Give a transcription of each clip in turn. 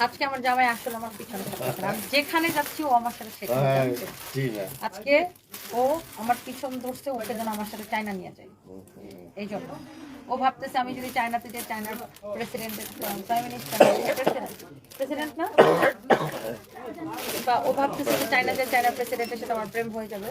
আজকে আমার জামাই আসলে আমার পিছনে আমি যেখানে যাচ্ছি ও আমার সাথে সেখানে হ্যাঁ, যাচ্ছে। আজকে ও আমার পিছন ধরছে ওকে যেন আমার সাথে চায়না নিয়ে যায়। এই জন্য। ও ভাবতেছে আমি যদি চায়নাতে যাই চায়নার প্রেসিডেন্টের প্রাইম মিনিস্টার প্রেসিডেন্ট না? বা ও ভাবতেছে যে চায়না যে চায়নার প্রেসিডেন্টের সাথে আমার প্রেম হয়ে যাবে।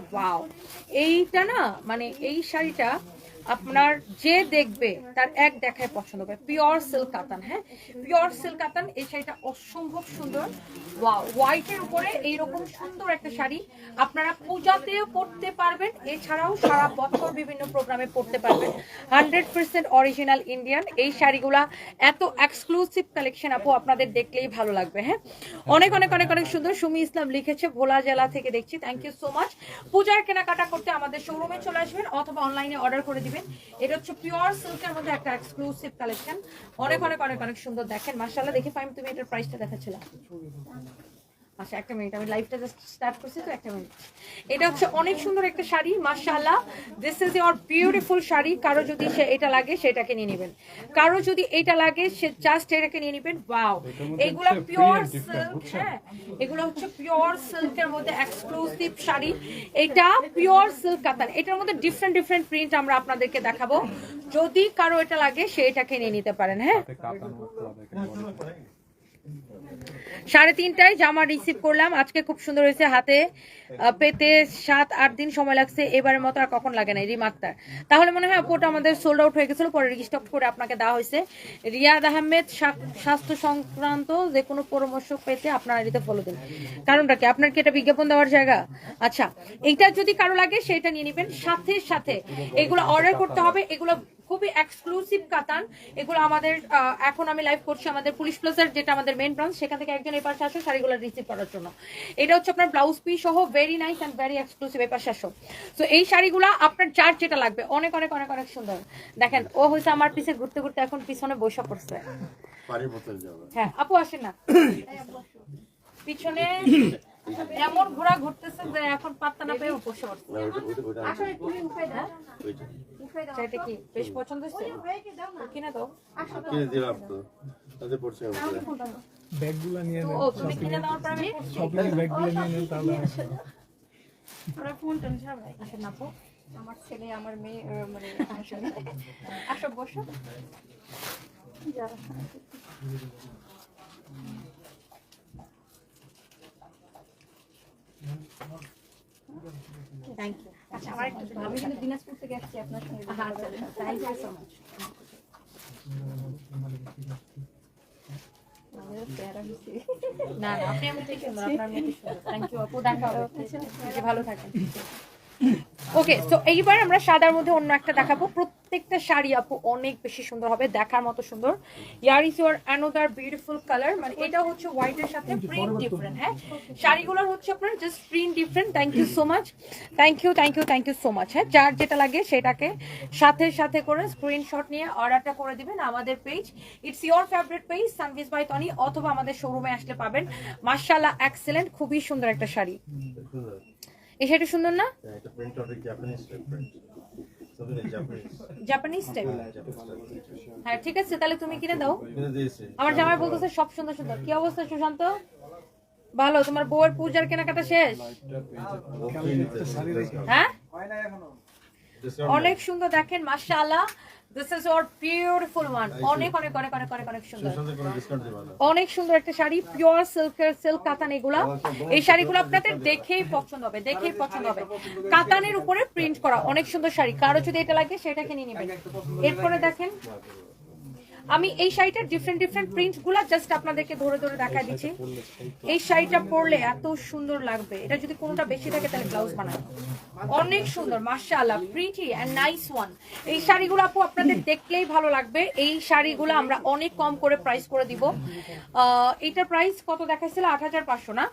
ওয়াও এইটা না মানে এই শাড়িটা আপনার যে দেখবে, তার এক দেখায় পছন্দ হবে পিওর সিল্ক কাতান হ্যাঁ? পিওর সিল্ক কাতান, এই শাড়িটা অসম্ভব সুন্দর। হোয়াইটের উপরে এইরকম সুন্দর একটা শাড়ি আপনারা পূজাতেও পরতে পারবেন। এছাড়াও সারা বছর বিভিন্ন প্রোগ্রামে পরতে পারবেন। হান্ড্রেড পার্সেন্ট অরিজিনাল ইন্ডিয়ান এই শাড়িগুলা এত এক্সক্লুসিভ কালেকশন আপু, আপনাদের দেখলেই ভালো লাগবে হ্যাঁ? অনেক অনেক অনেক অনেক সুন্দর সুমি ইসলাম লিখেছে, ভোলা জেলা থেকে দেখছি। থ্যাংক ইউ সো মাচ পূজার কেনাকাটা করতে আমাদের শোরুমে চলে আসবেন অথবা অনলাইনে অর্ডার করে দিবেন। এটা হচ্ছে পিওর সিল্কের মধ্যে একটা এক্সক্লুসিভ কালেকশন অনেক অনেক অনেক অনেক সুন্দর দেখেন। মার্শাল্লাহ দেখে ফাইম তুমি এটার প্রাইসটা দেখাচ্ছিল। আচ্ছা একটা মিনিট আমি লাইভটা জাস্ট স্টার্ট করছি তো একটা মিনিট এটা হচ্ছে অনেক সুন্দর একটা শাড়ি মাশাআল্লাহ। This is your beautiful sari কারও যদি সে এটা লাগে সেটাকে নিয়ে নেবেন। কারও যদি এটা লাগে সে জাস্ট এটাকে নিয়ে নেবেন ওয়াও এগুলা পিওর সিল্ক হ্যাঁ? এগুলো হচ্ছে পিওর সিল্কের মধ্যে এক্সক্লুসিভ শাড়ি। এটা পিওর সিল্ক কাতান এটার মধ্যে ডিফারেন্ট ডিফারেন্ট প্রিন্ট আমরা আপনাদেরকে দেখাবো। যদি কারও এটা লাগে সে এটাকে নিয়ে নিতে পারেন হ্যাঁ? সাড়ে তিনটায় জামা রিসিভ করলাম। আজকে খুব সুন্দর হয়েছে হাতে। পেতে সাত, আট দিন সময় লাগছে। এবারের মতো আর কখন লাগে না রিম আক্তার তাহলে মনে হয় ওটা আমাদের সোল্ড আউট হয়ে গেছিল, পরে রিস্টক করে আপনাকে দেওয়া হয়েছে। রিয়াদ আহমেদ স্বাস্থ্য সংক্রান্ত যে কোনো পরামর্শ পেতে আপনারা এটাতে ফলো দিন। কারণটা কি? আপনার কি এটা বিজ্ঞাপন দেওয়ার জায়গা? আচ্ছা এইটা যদি কারও লাগে, সেটা নিয়ে নেবেন। সাথে সাথে এগুলো অর্ডার করতে হবে। এগুলো খুবই এক্সক্লুসিভ কাতান। এগুলো আমাদের এখন আমি লাইভ করছি আমাদের পুলিশ প্লাসের যেটা আমাদের মেন ব্রাঞ্চ সেখান থেকে একজন এই পাশে আসো শাড়িগুলো রিসিভ করার জন্য। এটা হচ্ছে আপনার ব্লাউজ পিস সহ very nice and very exclusive এই পাশে আসো। তো এই শাড়িগুলো আপনার চার যেটা লাগবে অনেক অনেক অনেক অনেক সুন্দর। দেখেন ও হয়েছে আমার পিছে ঘুরতে ঘুরতে এখন পিছনে বসে পড়ছে। হ্যাঁ আপু আসেন না। পিছনে এমন ঘোরা ঘুরতেছে যে এখন পাত্তা না পেয়ে বসে পড়ছে। কি বেশ পছন্দ হচ্ছে কিনা তো কিনে দিলাম তো। তাতে পড়ছে আমাকে ব্যাগগুলো নিয়ে নেন তুমি কিনে দেওয়ার পর আমি শপিং ব্যাগগুলো নিয়ে নেন তাহলে আসেন না আপু আমার ছেলে আমার মেয়ে মানে আসো বসো। থ্যাংক ইউ আচ্ছা আমার একটু আমি কিন্তু দিনাজপুর থেকে আসছি আপনার সঙ্গে। আচ্ছা থ্যাংক ইউ সো মাচ পেয়ারা হয়েছি। না না আপনি আমি থেকে আপনার মেয়ে থ্যাংক ইউ আপু দেখা হবে। ভালো থাকেন। ওকে তো এইবার আমরা সাদার মধ্যে অন্য একটা দেখাবো। প্রত্যেকটা শাড়ি আপু অনেক বেশি সুন্দর হবে, দেখার মতো সুন্দর। Here is your another beautiful colour মানে এটা হচ্ছে হোয়াইটের সাথে প্রিন্ট ডিফারেন্ট হ্যাঁ? শাড়িগুলোর হচ্ছে আপনার just print different thank you so much thank you thank you thank you so much হ্যাঁ? যার যেটা লাগে সেটাকে সাথে সাথে করে স্ক্রিনশট নিয়ে অর্ডারটা করে দিবেন আমাদের page it's your favourite page Sunvis by Tony অথবা আমাদের শোরুমে আসলে পাবেন। মার্শাল্লাহ এক্সেলেন্ট খুবই সুন্দর একটা শাড়ি। এই শাড়িটা সুন্দর না? হ্যাঁ, এটা প্রিন্ট হবে Japanese type print Japanese Japanese type হ্যাঁ ঠিক আছে তাহলে তুমি কিনে দাও। আমার জামাই বলতেছে সব সুন্দর সুন্দর। কি অবস্থা সুশান্ত? ভালো তোমার বউয়ের পূজার কেনাকাটা শেষ? হ্যাঁ? অনেক সুন্দর দেখেন মাশাআল্লাহ। This is your beautiful one অনেক অনেক অনেক অনেক অনেক অনেক সুন্দর। অনেক সুন্দর একটা শাড়ি পিওর সিল্কের সিল্ক কাতান এগুলা। এই শাড়িগুলো আপনাদের দেখেই পছন্দ হবে দেখেই পছন্দ হবে। কাতানের উপরে প্রিন্ট করা অনেক সুন্দর শাড়ি। কারও যদি এটা লাগে সেটা কিনে নেবেন। এরপরে দেখেন। আমি এই শাড়িটার ডিফারেন্ট ডিফারেন্ট প্রিন্টগুলা জাস্ট আপনাদেরকে ধরে ধরে দেখা দিচ্ছি। এই শাড়িটা পরলে এত সুন্দর লাগবে। এটা যদি কোনোটা বেশি থাকে, তাহলে ব্লাউজ বানানো। অনেক সুন্দর, মাশাআল্লাহ প্রিটি এন্ড নাইস ওয়ান এই শাড়িগুলো আপু আপনাদের দেখলেই ভালো লাগবে। এই শাড়িগুলো আমরা অনেক কম করে প্রাইস করে দিব। এটার প্রাইস কত দেখাইছিল? আট হাজার পাঁচশো, না?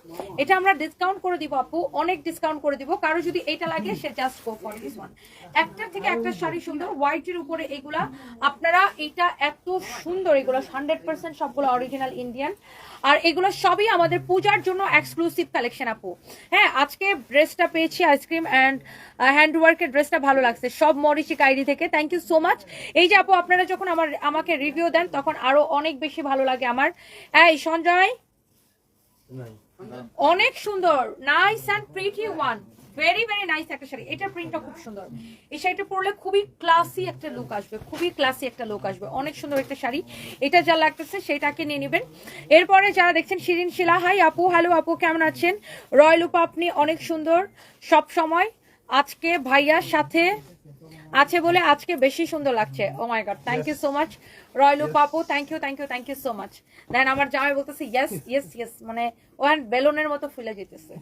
এটা আমরা ডিসকাউন্ট করে দিব আপু। অনেক ডিসকাউন্ট করে দিব। কারও যদি এটা লাগে, সে just go for this one একটা থেকে একটা শাড়ি সুন্দর। হোয়াইটের উপরে এগুলা। আপনারা এটা এত সুন্দর এগুলো হান্ড্রেড পার্সেন্ট সবগুলো অরিজিনাল ইন্ডিয়ান আর এগুলো সবই আমাদের পূজার জন্য এক্সক্লুসিভ কালেকশন আপু। হ্যাঁ আজকে ড্রেসটা পেয়েছি আইসক্রিম অ্যান্ড হ্যান্ডওয়ার্কের ড্রেসটা ভালো লাগছে। সব মরিচিক আইডি থেকে। থ্যাংক ইউ সো মাচ এই যে আপু আপনারা যখন আমার আমাকে রিভিউ দেন তখন আরও অনেক বেশি ভালো লাগে আমার। এই সঞ্জয়? অনেক সুন্দর। Nice and pretty one very very nice একটা শাড়ি। এটার প্রিন্টটা খুব সুন্দর। এই শাড়িটা পরলে খুবই ক্লাসি একটা লুক আসবে, খুবই ক্লাসি একটা লুক আসবে। অনেক সুন্দর একটা শাড়ি। এটা যা লাগতেছে সেটাকে নিয়ে নেবেন। এরপরে যারা দেখছেন শিরিন শিলা হাই আপু হ্যালো আপু, কেমন আছেন? রয়লুপা আপনি অনেক সুন্দর, সব সময়। আজকে ভাইয়ার সাথে আছে বলে আজকে বেশি সুন্দর লাগছে। ও my god thank you so much royal Papu thank you thank you thank you so much then আমার জামাই বলতেছে ইয়েস ইয়েস ইয়েস মানে ও আর বেলুনের মতো ফুলে যেতেছে।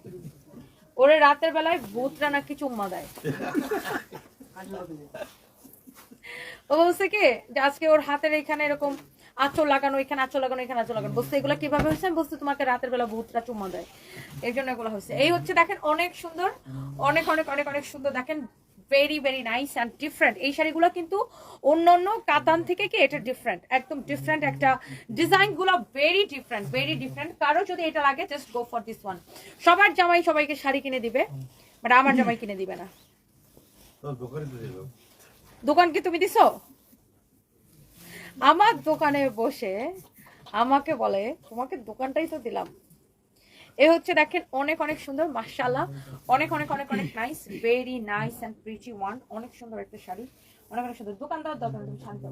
ওরে রাতের বেলায় ভূতরা নাকি চুম্মা দেয়। ও বলছে কি, যে আজকে ওর হাতের এখানে এরকম আঁচল লাগানো এখানে আঁচল লাগানো এখানে আঁচল লাগানো। বলছে, এগুলো কীভাবে হয়েছে? আমি বলছি, তোমাকে রাতের বেলা ভূতরা চুম্মা দেয়। এই জন্য এগুলো হয়েছে। এই হচ্ছে দেখেন, অনেক সুন্দর, অনেক অনেক অনেক অনেক সুন্দর। দেখেন very very nice and different এই শাড়িগুলো কিন্তু অন্য অন্য কাতান থেকে কি এটা ডিফারেন্ট একদম ডিফারেন্ট একটা ডিজাইনগুলো ভেরি ডিফারেন্ট ভেরি ডিফারেন্ট কারও যদি এটা লাগে just go for this one সবার জামাই সবাইকে শাড়ি কিনে দিবে বাট আমার জামাই কিনে দিবে না। দোকান কি তুমি দিছো? আমার দোকানে বসে আমাকে বলে তোমাকে দোকানটাই তো দিলাম। এ হচ্ছে দেখেন, অনেক অনেক সুন্দর, মাশাআল্লাহ। অনেক অনেক অনেক অনেক nice very nice and pretty one অনেক সুন্দর একটা শাড়ি, অনেক অনেক সুন্দর। দোকানদার দোকান তুমি শান্ত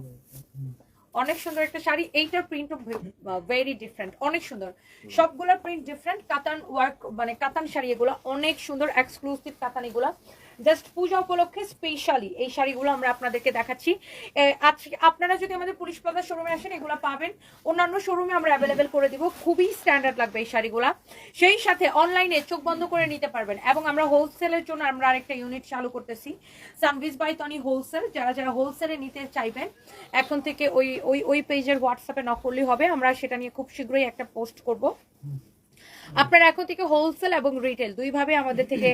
অনেক সুন্দর একটা শাড়ি, এইটার প্রিন্টও ভেরি ডিফারেন্ট অনেক সুন্দর। সবগুলোর প্রিন্ট ডিফারেন্ট কাতান ওয়ার্ক মানে কাতান শাড়ি এগুলো, অনেক সুন্দর এক্সক্লুসিভ কাতান এগুলো। জাস্ট পূজা উপলক্ষে স্পেশালি এই শাড়িগুলো আমরা আপনাদেরকে দেখাচ্ছি। আজকে আপনারা যদি আমাদের পুলিশ প্লাজা শোরুমে আসেন, এগুলো পাবেন। অন্যান্য শোরুমে আমরা অ্যাভেলেবেল করে দিব। খুবই স্ট্যান্ডার্ড লাগবে এই শাড়িগুলো। সেই সাথে অনলাইনে চোখ বন্ধ করে নিতে পারবেন এবং আমরা হোলসেলের জন্য আমরা আরেকটা ইউনিট চালু করতেছি। সানভিস বাই তনি হোলসেল যারা যারা হোলসেলে নিতে চাইবেন, এখন থেকে ওই ওই ওই পেজের হোয়াটসঅ্যাপে নক করলেই হবে। আমরা সেটা নিয়ে খুব শীঘ্রই একটা পোস্ট করব। আপনারা এখন থেকে হোলসেল এবং রিটেল দুইভাবে আমাদের থেকে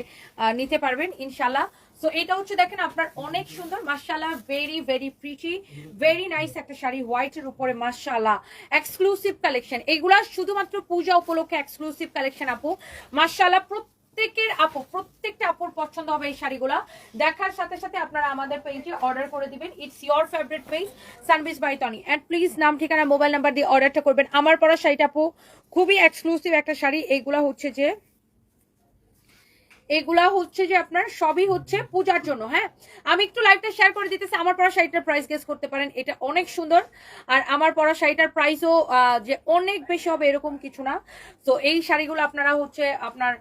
নিতে পারবেন ইনশাল্লাহ সো এটা হচ্ছে দেখেন আপনার অনেক সুন্দর মাসাল্লাহ very very pretty very nice একটা শাড়ি হোয়াইট এর উপরে মাসাল্লাহ এক্সক্লুসিভ কালেকশন এগুলা শুধুমাত্র পূজা উপলক্ষে এক্সক্লুসিভ কালেকশন আপু। মাশাআল্লাহ প্রত্যেকের আপু, প্রত্যেকটা আপুর পছন্দ হবে এই শাড়িগুলো। দেখার সাথে সাথে আপনারা আমাদের পেজে অর্ডার করে দিবেন। It's your favourite page Sunbis by Tony and please নাম, ঠিকানা মোবাইল নাম্বার দিয়ে অর্ডারটা করবেন। আমার পরা শাড়িটা আপু, খুবই এক্সক্লুসিভ একটা শাড়ি। এইগুলা হচ্ছে যে এগুলা হচ্ছে যে আপনার সবই হচ্ছে পূজার জন্য হ্যাঁ? আমি একটু লাইভটা শেয়ার করে দিতেছি আমার পরা শাড়িটার প্রাইস গেস করতে পারেন এটা অনেক সুন্দর। আর আমার পরা শাড়িটার প্রাইসও যে অনেক বেশি হবে এরকম কিছু না। তো এই শাড়িগুলো আপনারা হচ্ছে আপনার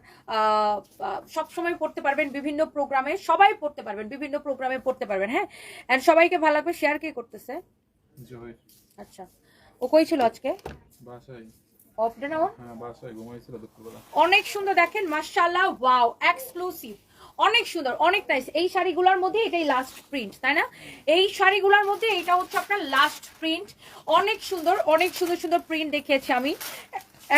সব সময় পড়তে পারবেন বিভিন্ন প্রোগ্রামে সবাই পড়তে পারবেন বিভিন্ন প্রোগ্রামে পড়তে পারবেন হ্যাঁ? এন্ড সবাইকে ভালো লাগবে শেয়ার কে করতেছে? জয়। আচ্ছা। ও কই ছিল আজকে? বাসায়। Off day? হ্যাঁ বাসায় ঘুমাইছিল দুপুরবেলা। অনেক সুন্দর দেখেন মাশাআল্লাহ ওয়াও এক্সক্লুসিভ অনেক সুন্দর অনেক নাইস এই শাড়িগুলোর মধ্যে এটাই লাস্ট প্রিন্ট তাই না? এই শাড়িগুলোর মধ্যে এটা হচ্ছে আপনার লাস্ট প্রিন্ট অনেক সুন্দর অনেক সুন্দর সুন্দর প্রিন্ট দেখিয়েছি আমি।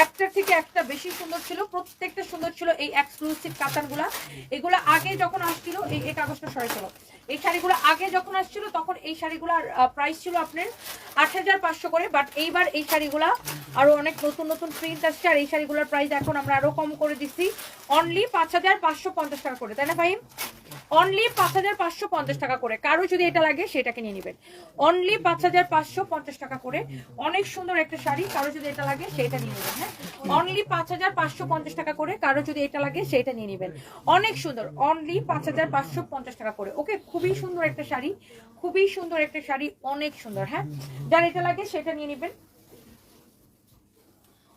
একটার থেকে একটা বেশি সুন্দর ছিল প্রত্যেকটা সুন্দর ছিল এই এক্সক্লুসিভ কাতানগুলা। এগুলো আগে যখন আসছিল এই এই কাগজটা সরে ছিল এই শাড়িগুলো আগে যখন আসছিল, তখন এই শাড়িগুলোর প্রাইস ছিল আপনার আট হাজার পাঁচশো করে বাট এইবার এই শাড়িগুলো আরও অনেক নতুন নতুন প্রিন্ট আসছে, আর এই শাড়িগুলোর প্রাইস এখন আমরা আরও কম করে দিচ্ছি। অনলি পাঁচ হাজার পাঁচশো পঞ্চাশ টাকা করে, তাই না ভাই অনলি পাঁচ হাজার পাঁচশো পঞ্চাশ টাকা করে। কারও যদি এটা লাগে, সেটাকে নিয়ে নেবেন। অনলি পাঁচ হাজার পাঁচশো পঞ্চাশ টাকা করে। অনেক সুন্দর একটা শাড়ি, কারও যদি এটা লাগে, সেটা নিয়ে নেবেন হ্যাঁ? অনলি পাঁচ হাজার পাঁচশো পঞ্চাশ টাকা করে, কারও যদি এটা লাগে, সেটা নিয়ে নেবেন। অনেক সুন্দর। অনলি পাঁচ হাজার পাঁচশো পঞ্চাশ টাকা করে। ওকে, খুবই সুন্দর একটা শাড়ি, খুবই সুন্দর একটা শাড়ি, অনেক সুন্দর হ্যাঁ? যার এটা লাগে, সেটা নিয়ে নেবেন।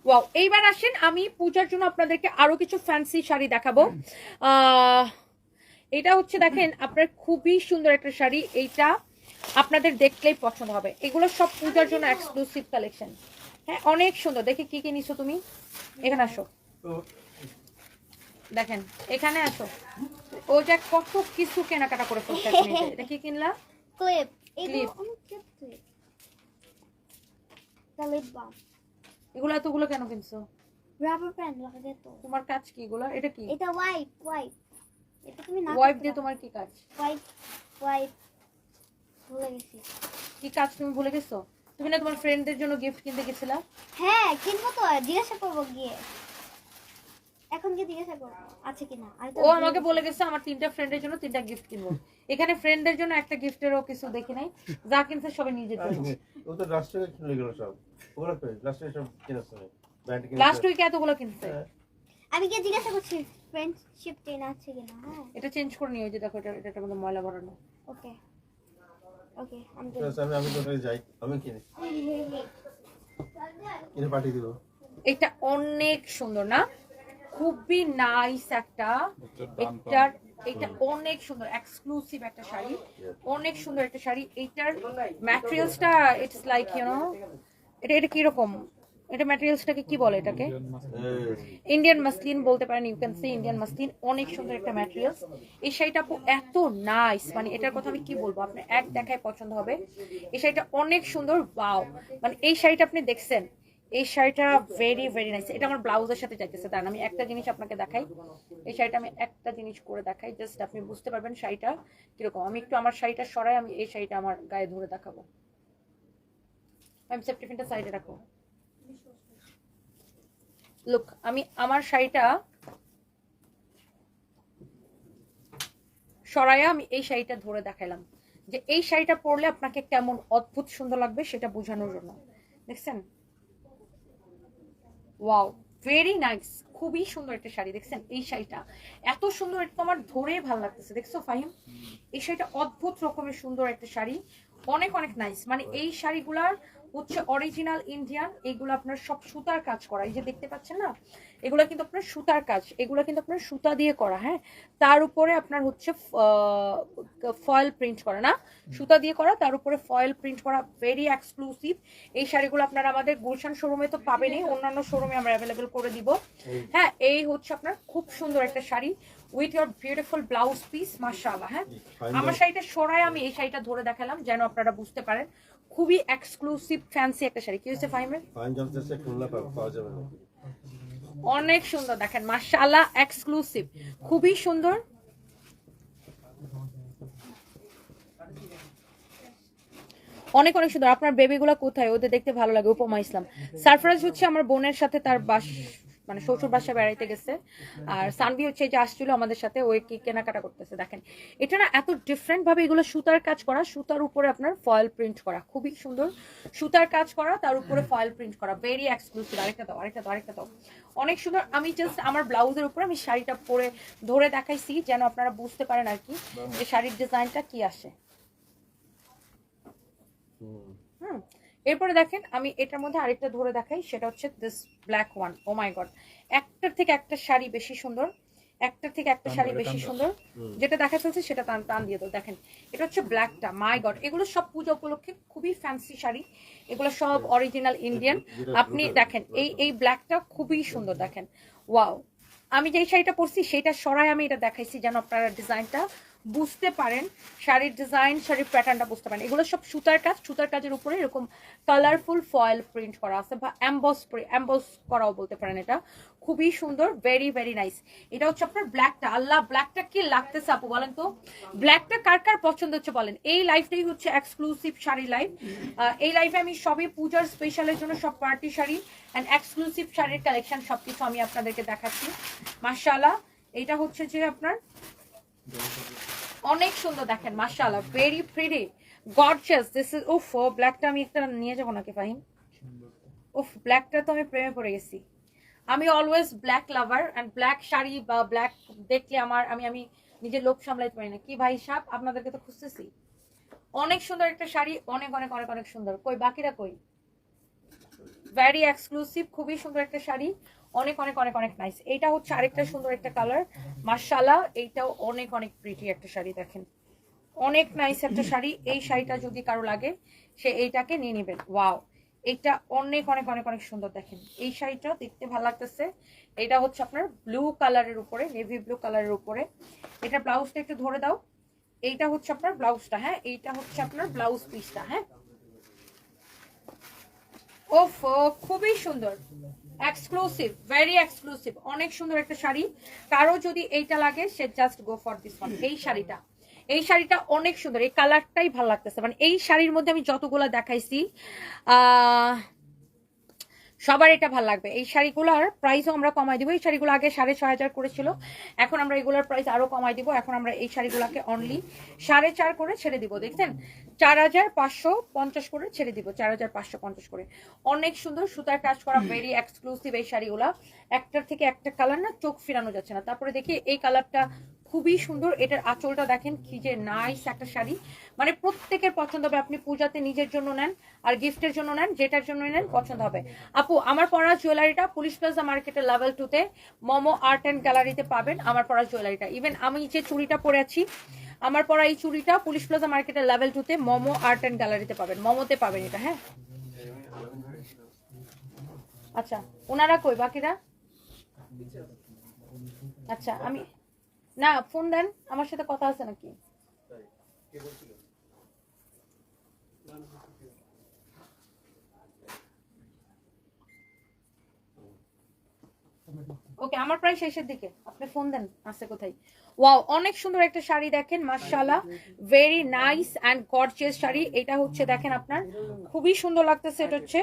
ওয়াও এইবার আসেন, আমি পূজার জন্য আপনাদেরকে আরও কিছু ফ্যান্সি শাড়ি দেখাবো। আহ এটা হচ্ছে দেখেন আপনার খুবই সুন্দর একটা শাড়ি এইটা আপনাদের দেখলেই পছন্দ হবে। এগুলো সব পূজার জন্য এক্সক্লুসিভ কালেকশন হ্যাঁ অনেক সুন্দর। দেখে কি কি নিছো তুমি? এখানে আসো। দেখেন এখানে আসো। ও যে কত কিছু কেনাকাটা করে মিনিটে। এটা কি কিনলা? ক্লিপ। এই অনেক কিউট ক্লিপ। এগুলো এতগুলো কেন কিনছো? রাবার ব্যান্ড লাগাতে তো তোমার কাজ কি এগুলো? এটা কি? এটা ওয়াইপ ওয়াইপ এটা তুমি না ওয়াইপ দিয়ে তোমার কি কাজ? ওয়াইপ ওয়াইপ ভুলে গেছি। কি কাজ তুমি ভুলে গেছো? তুমি না তোমার ফ্রেন্ডদের জন্য গিফট কিনতে গেছিলা? হ্যাঁ কিনবো তো জিজ্ঞাসা করব গিয়ে। এখন গিয়ে জিজ্ঞাসা করব আছে কিনা? ও আমাকে বলে গেছে আমার তিনটা ফ্রেন্ডের জন্য তিনটা গিফট কিনবো। এখানে ফ্রেন্ডদের জন্য একটা গিফটেরও কিছু দেখি নাই। যা কিনছে সবাই নিজের জন্য। ও তো লাস্ট উইকে কিনে গেল সব। ওগুলো কই লাস্ট উইকে সব কিনেছে লাস্ট উইকে এতগুলো কিনছে। আমি গিয়ে জিজ্ঞাসা করছি ফ্রেন্ডশিপ ট্রেন আছে কিনা হ্যাঁ। এটা চেঞ্জ করে নিও যে দেখো এটা এটার মধ্যে ময়লা ভরানো। ওকে ওকে আমি আমি আমি কোথায় যাই আমি কিনে। কিনে পাঠিয়ে দিব। এটা অনেক সুন্দর না? খুবই নাইস একটা এটার এটার এটা অনেক সুন্দর এক্সক্লুসিভ একটা শাড়ি। অনেক সুন্দর একটা শাড়ি। এইটার ম্যাটেরিয়ালসটা ইটস লাইক ইউ নো এটা এটা কীরকম? এটা ম্যাটেরিয়ালসটাকে কি বলে এটাকে? ইন্ডিয়ান মাসলিন বলতে পারেন you can see Indian muslin অনেক সুন্দর একটা ম্যাটেরিয়ালস এই শাড়িটা আপু এত নাইস মানে এটার কথা আমি কি বলব আপনার এক দেখায় পছন্দ হবে। এই শাড়িটা অনেক সুন্দর ওয়াও মানে এই শাড়িটা আপনি দেখছেন এই শাড়িটা ভেরি ভেরি নাইস এটা আমার ব্লাউজের সাথে যাইতেছে দাঁড়ান আমি একটা জিনিস আপনাকে দেখাই। এই শাড়িটা আমি একটা জিনিস করে দেখাই জাস্ট আপনি বুঝতে পারবেন শাড়িটা কীরকম। আমি একটু আমার শাড়িটা সরাই আমি এই শাড়িটা আমার গায়ে ধরে দেখাবো। আমি সেফটিফিনটা সাইডে রাখো। লুক আমি আমার শাড়িটা সরাইয়া আমি এই শাড়িটা ধরে দেখাইলাম যে এই শাড়িটা পরলে আপনাকে কেমন অদ্ভুত সুন্দর লাগবে সেটা বোঝানোর জন্য। দেখছেন? ওয়াও ভেরি নাইস খুবই সুন্দর একটা শাড়ি, দেখছেন? এই শাড়িটা, এত সুন্দর, এটা আমার ধরে ভালো লাগতেছে, দেখছ ফাহিম? এই শাড়িটা অদ্ভুত রকমের সুন্দর একটা শাড়ি, অনেক অনেক নাইস মানে এই শাড়িগুলার হচ্ছে অরিজিনাল ইন্ডিয়ান এগুলো আপনার সব সুতার কাজ করা। এই যে দেখতে পাচ্ছেন না? এগুলো কিন্তু আপনার সুতার কাজ এগুলো কিন্তু আপনার সুতা দিয়ে করা হ্যাঁ? তার উপরে আপনার হচ্ছে ফয়েল প্রিন্ট করা না? সুতা দিয়ে করা তার উপরে ফয়েল প্রিন্ট করা ভেরি এক্সক্লুসিভ এই শাড়িগুলো আপনারা আমাদের গুলশান শোরুমে তো পাবেনই অন্যান্য শোরুমে আমরা অ্যাভেলেবেল করে দিব। হ্যাঁ এই হচ্ছে আপনার খুব সুন্দর একটা sari. With your beautiful blouse piece মাশাআল্লাহ হ্যাঁ? আমার শাড়িটা সরাই আমি এই শাড়িটা ধরে দেখালাম যেন আপনারা বুঝতে পারেন। খুবই এক্সক্লুসিভ ফ্যান্সি একটা শাড়ি। কি হয়েছে ফাইমের অনেক সুন্দর দেখেন মাশাআল্লাহ এক্সক্লুসিভ খুবই সুন্দর। অনেক অনেক সুন্দর। আপনার বেবিগুলো কোথায়? ওদের দেখতে ভালো লাগে উপমা ইসলাম। সারফরাজ হচ্ছে আমার বোনের সাথে তার বাস মানে শ্বশুর বাসা বেড়াইতে গেছে। আর সানভি হচ্ছে যে আসছিল আমাদের সাথে ওই কি কেনাকাটা করতেছে দেখেন। এটা না এত ডিফারেন্ট ভাবে এগুলো সুতার কাজ করা সুতার উপরে আপনার ফয়েল প্রিন্ট করা খুবই সুন্দর। সুতার কাজ করা তার উপরে ফয়েল প্রিন্ট করা ভেরি এক্সক্লুসিভ আরেকটা দাও আরেকটা দাও আরেকটা দাও। অনেক সুন্দর আমি জাস্ট আমার ব্লাউজের উপরে আমি শাড়িটা পরে ধরে দেখাইছি যেন আপনারা বুঝতে পারেন আর কি যে শাড়ির ডিজাইনটা কি আসে। হুম এরপরে দেখেন আমি এটার মধ্যে আরেকটা ধরে দেখাই সেটা হচ্ছে this black one oh my god একটার থেকে একটা শাড়ি বেশি সুন্দর একটার থেকে একটা শাড়ি বেশি সুন্দর। যেটা দেখা চলছে সেটা টান টান দিয়ে দাও দেখেন এটা হচ্ছে ব্ল্যাকটা মাই গড এগুলো সব পূজা উপলক্ষে খুবই ফ্যান্সি শাড়ি। এগুলো সব অরিজিনাল ইন্ডিয়ান আপনি দেখেন এই এই ব্ল্যাকটা খুবই সুন্দর দেখেন। ওয়াও আমি যেই শাড়িটা পরছি সেটা সরাই আমি এটা দেখাইছি যেন আপনারা ডিজাইনটা বুঝতে পারেন, শাড়ির ডিজাইন শাড়ির প্যাটার্নটা বুঝতে পারেন। এগুলো সব সুতার কাজ, সুতার কাজের উপরে এরকম কালারফুল ফয়েল প্রিন্ট করা আছে বা অ্যাম্বস অ্যাম্বস করাও বলতে পারেন এটা। খুবই সুন্দর ভেরি ভেরি নাইস এটা হচ্ছে আপনার ব্ল্যাকটা আল্লাহ ব্ল্যাকটা কি লাগতেছে আপু বলেন তো? ব্ল্যাকটা কার কার পছন্দ হচ্ছে বলেন? এই লাইফটাই হচ্ছে এক্সক্লুসিভ শাড়ি লাইফ এই লাইফে আমি সবই পূজার স্পেশালের জন্য সব পার্টি শাড়ি অ্যান্ড এক্সক্লুসিভ শাড়ির কালেকশন সবকিছু আমি আপনাদেরকে দেখাচ্ছি। মার্শাল্লাহ এটা হচ্ছে যে আপনার অনেক সুন্দর দেখেন, মাশাআল্লাহ very pretty gorgeous this is উফ ব্ল্যাকটা আমি একটা নিয়ে যাব নাকি, ফাহিম? উফ ব্ল্যাকটা তো আমি প্রেমে পড়ে গেছি। আমি always black lover and black sari বা ব্ল্যাক দেখলে আমার, আমি আমি নিজের লোভ সামলাইতে পারি না। কি ভাই সাহেব আপনাদেরকে তো খুঁজতেছি। অনেক সুন্দর একটা শাড়ি, অনেক অনেক অনেক অনেক সুন্দর। কই বাকিরা কই? ভ্যারি এক্সক্লুসিভ খুবই সুন্দর একটা শাড়ি। অনেক অনেক অনেক অনেক নাইস এইটা হচ্ছে আরেকটা সুন্দর একটা কালার মার্শাল্লাহ এইটাও অনেক অনেক প্রিটি একটা শাড়ি দেখেন। অনেক নাইস একটা শাড়ি। এই শাড়িটা যদি কারও লাগে সে এইটাকে নিয়ে নেবেন। ওয়াও এটা অনেক অনেক অনেক অনেক সুন্দর দেখেন। এই শাড়িটা দেখতে ভালো লাগতেছে। এটা হচ্ছে আপনার ব্লু কালারের উপরে নেভি ব্লু কালারের উপরে। এটা ব্লাউজটা একটু ধরে দাও। এইটা হচ্ছে আপনার ব্লাউজটা হ্যাঁ? এইটা হচ্ছে আপনার ব্লাউজ পিসটা হ্যাঁ? ওফ খুবই সুন্দর। এক্সক্লুসিভ ভেরি এক্সক্লুসিভ অনেক সুন্দর একটা শাড়ি। কারও যদি এইটা লাগে, সে just go for this one এই শাড়িটা এই শাড়িটা অনেক সুন্দর, এই কালারটাই ভালো লাগতেছে। মানে এই শাড়ির মধ্যে আমি যতগুলো দেখাইছি, আহ সবার এটা ভালো লাগবে। এই শাড়িগুলোর প্রাইসও আমরা কমাই দিব। এই শাড়িগুলো আগে সাড়ে ছয় হাজার করেছিল। এখন আমরা এগুলোর প্রাইস আরও কমাই দিব। এখন আমরা এই শাড়িগুলোকে অনলি সাড়ে চার করে ছেড়ে দিব দেখছেন? চার হাজার পাঁচশো পঞ্চাশ করে ছেড়ে দিব চার হাজার পাঁচশো পঞ্চাশ করে। অনেক সুন্দর সুতার কাজ করা ভেরি এক্সক্লুসিভ এই শাড়িগুলা। একটার থেকে একটা কালার না চোখ ফিরানো যাচ্ছে না। তারপরে দেখি এই কালারটা খুবই সুন্দর। এটার আঁচলটা দেখেন কি যে নাইস একটা শাড়ি। মানে প্রত্যেকের পছন্দ হবে। আপনি পূজাতে নিজের জন্য নেন আর গিফটের জন্য নেন, যেটার জন্য নেন, পছন্দ হবে। আপু, আমার পরা জুয়েলারিটা পুলিশ প্লাজা মার্কেটের লেভেল টুতে মোমো আর্ট অ্যান্ড গ্যালারিতে পাবেন আমার পরা জুয়েলারিটা ইভেন আমি যে চুড়িটা পরে আছি, আমার পরা এই চুড়িটা পুলিশ প্লাজা মার্কেটের লেভেল টুতে মোমো আর্ট অ্যান্ড গ্যালারিতে পাবেন। মোমোতে পাবেন এটা হ্যাঁ? আচ্ছা ওনারা কই? বাকিরা? আচ্ছা আমি না ফোন দেন, আমার সাথে কথা আছে নাকি? ওকে আমার প্রায় শেষের দিকে। আপনি ফোন দেন, আছে কোথায়? ওয়াও অনেক সুন্দর একটা শাড়ি দেখেন, মাশাআল্লাহ। Very nice and gorgeous sari. এটা হচ্ছে, দেখেন আপনার, খুবই সুন্দর লাগতেছে, এটা হচ্ছে।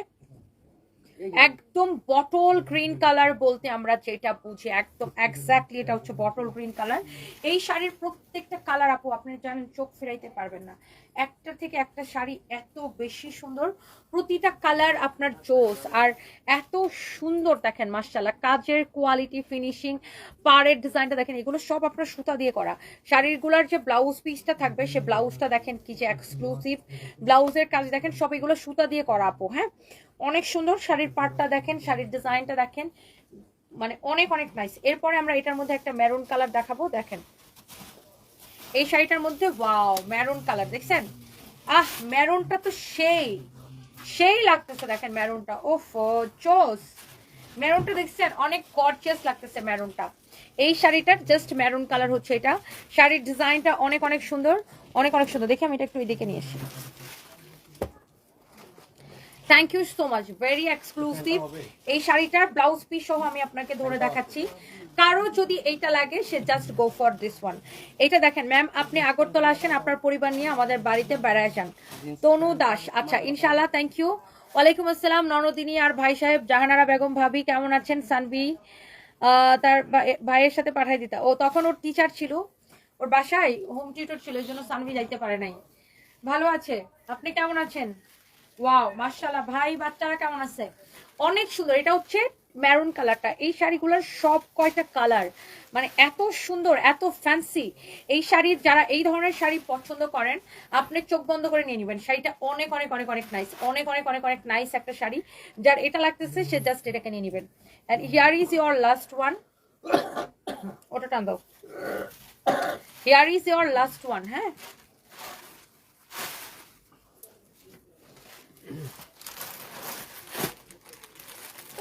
একদম বটল গ্রিন কালার বলতে আমরা যেটা বুঝি, একদম এক্স্যাক্টলি এটা হচ্ছে বটল গ্রিন কালার এই শাড়ির প্রত্যেকটা কালার আপু, আপনি জানেন, চোখ ফেরাইতে পারবেন না। একটা থেকে একটা শাড়ি এত বেশি সুন্দর, প্রতিটা কালার আপনার জোস আর এত সুন্দর দেখেন মার্শাল্লাহ কাজের কোয়ালিটি ফিনিশিং পাড়ের ডিজাইনটা দেখেন, এগুলো সব আপনার সুতা দিয়ে করা। শাড়িগুলোর যে ব্লাউজ পিসটা থাকবে, সে ব্লাউজটা দেখেন কি যে এক্সক্লুসিভ ব্লাউজের কাজ দেখেন, সব এগুলো সুতা দিয়ে করা আপু হ্যাঁ? অনেক সুন্দর শাড়ির পাটটা দেখেন, শাড়ির ডিজাইনটা দেখেন। মানে অনেক অনেক নাইস এরপরে আমরা এটার মধ্যে একটা মেরুন কালার দেখাবো, দেখেন। এই শাড়িটার মধ্যে ওয়াও মেরুন কালার দেখছেন? আহ মেরুনটা তো সেই সেই লাগতেছে, দেখেন মেরুনটা ওফ, চোস। মেরুনটা দেখছেন? অনেক গর্জিয়াস লাগতেছে মেরুনটা এই শাড়িটার জাস্ট মেরুন কালার হচ্ছে এটা। শাড়ির ডিজাইনটা অনেক অনেক সুন্দর, অনেক অনেক সুন্দর। দেখি আমি এটা একটু এদিকে নিয়ে আসি। Thank you so much very exclusive এই শাড়িটার ব্লাউজ পিস সহ আমি আপনাকে ধরে দেখাচ্ছি। কারও যদি এইটা লাগে সে just go for this one এটা দেখেন ম্যাম আপনি আগরতলা আসেন আপনার পরিবার নিয়ে আমাদের বাড়িতে বেড়ায় যান। তনু দাস আচ্ছা ইনশাআল্লাহ থ্যাংক ইউ ওয়ালাইকুম আসসালাম ননদিনী আর ভাই সাহেব জাহানারা বেগম ভাবি কেমন আছেন? সানভি আহ, তার ভাইয়ের সাথে পাঠাই দিতা। ও তখন ওর টিচার ছিল ওর বাসায় হোম টিউটর ছিল এই জন্য সানভি যাইতে পারে নাই। ভালো আছে? আপনি কেমন আছেন? ওয়াও মার্শাল্লাহ ভাই, বাচ্চারা কেমন আছে? অনেক সুন্দর। এটা হচ্ছে ম্যারুন কালারটা এই শাড়িগুলোর সব কয়টা কালার মানে এত সুন্দর, এত ফ্যান্সি এই শাড়ির যারা এই ধরনের শাড়ি পছন্দ করেন, আপনি চোখ বন্ধ করে নিয়ে নেবেন। শাড়িটা অনেক অনেক অনেক অনেক নাইস অনেক অনেক অনেক অনেক নাইস একটা শাড়ি। যার এটা লাগতেছে, সে জাস্ট এটাকে নিয়ে নেবেন। And here is your last one ওটা টান দাও। Here is your last one হ্যাঁ?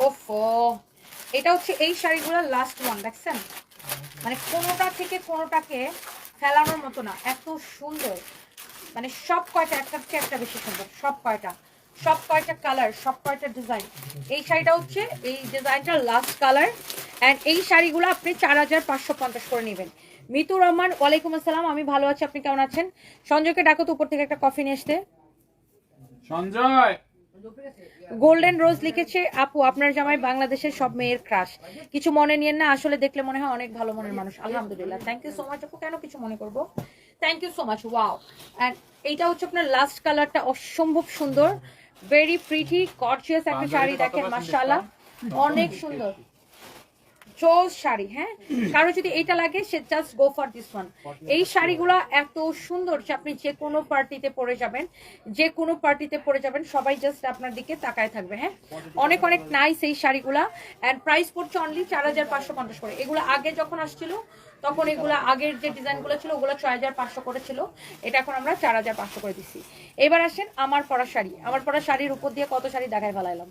ওফো, এটা হচ্ছে এই শাড়িগুলোর লাস্ট ওয়ান দেখছেন? মানে কোনোটা থেকে কোনোটাকে ফেলানোর মতো না, এত সুন্দর। মানে সব কয়টা একটার চেয়ে একটা বেশি সুন্দর, সব কয়টা। সব কয়টা কালার সব কয়টা ডিজাইন এই শাড়িটা হচ্ছে এই ডিজাইনটার লাস্ট কালার অ্যান্ড এই শাড়িগুলো আপনি চার হাজার পাঁচশো পঞ্চাশ করে নেবেন। মিতুর রহমান, ওয়ালাইকুম আসসালাম, আমি ভালো আছি, আপনি কেমন আছেন? সঞ্জয়কে ডাকো তো উপর থেকে একটা কফি নিয়ে আসতে। সঞ্জয়! গোল্ডেন রোজ লিখেছে আপু আপনার জামাই বাংলাদেশের সব মেয়ের ক্রাশ। কিছু মনে নিয়েন না আসলে দেখলে মনে হয় অনেক ভালো মনের মানুষ। আলহামদুলিল্লাহ। থ্যাংক ইউ সো মাচ আপু। কেন কিছু মনে করব? Thank you so much wow and এইটা হচ্ছে আপনার লাস্ট কালারটা অসম্ভব সুন্দর। ভেরি প্রিটি গর্জিয়াস একটা শাড়ি দেখেন মাশাআল্লাহ। অনেক সুন্দর। চোজ শাড়ি হ্যাঁ? কারও যদি এটা লাগে, সে just go for this one এই শাড়িগুলো এত সুন্দর যে আপনি যে কোনো পার্টিতে পরে যাবেন, যে কোনো পার্টিতে পরে যাবেন, সবাই জাস্ট আপনার দিকে তাকায় থাকবে হ্যাঁ? অনেক অনেক নাইস এই শাড়িগুলা। অ্যান্ড প্রাইস পড়ছে অনলি চার হাজার পাঁচশো পঞ্চাশ করে। এগুলো আগে যখন আসছিল, তখন এগুলো আগের যে ডিজাইনগুলো ছিল, ওগুলো ছয় হাজার পাঁচশো করে ছিল। এটা এখন আমরা চার হাজার পাঁচশো করে দিচ্ছি। এবার আসেন আমার পরা শাড়ি। আমার পরা শাড়ির উপর দিয়ে কত শাড়ি দেখায় ফেলাইলাম?